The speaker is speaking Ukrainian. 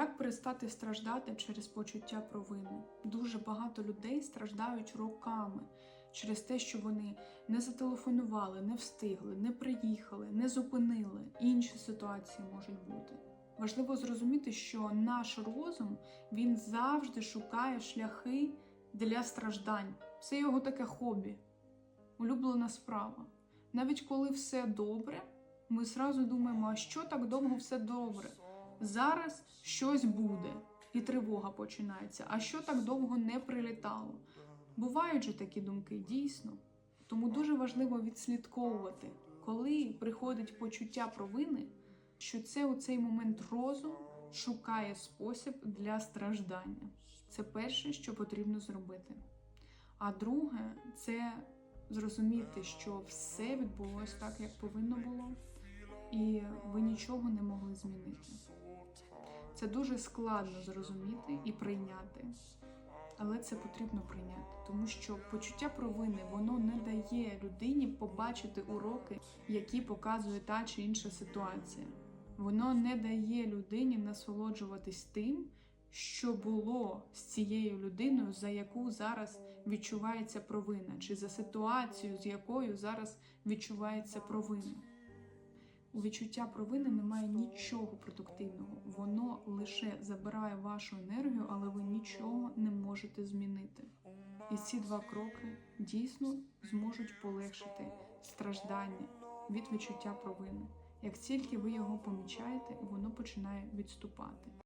Як перестати страждати через почуття провини? Дуже багато людей страждають роками через те, що вони не зателефонували, не встигли, не приїхали, не зупинили. Інші ситуації можуть бути. Важливо зрозуміти, що наш розум він завжди шукає шляхи для страждань. Це його таке хобі, улюблена справа. Навіть коли все добре, ми зразу думаємо, а що так довго все добре? Зараз щось буде, і тривога починається. А що так довго не прилітало? Бувають же такі думки, дійсно. Тому дуже важливо відслідковувати, коли приходить почуття провини, що це у цей момент розум шукає спосіб для страждання. Це перше, що потрібно зробити. А друге, це зрозуміти, що все відбулося так, як повинно було, і ви нічого не могли змінити. Це дуже складно зрозуміти і прийняти, але це потрібно прийняти, тому що почуття провини воно не дає людині побачити уроки, які показує та чи інша ситуація. Воно не дає людині насолоджуватись тим, що було з цією людиною, за яку зараз відчувається провина, чи за ситуацію, з якою зараз відчувається провина. У відчуття провини немає нічого продуктивного, воно лише забирає вашу енергію, але ви нічого не можете змінити. І ці два кроки дійсно зможуть полегшити страждання від відчуття провини. Як тільки ви його помічаєте, воно починає відступати.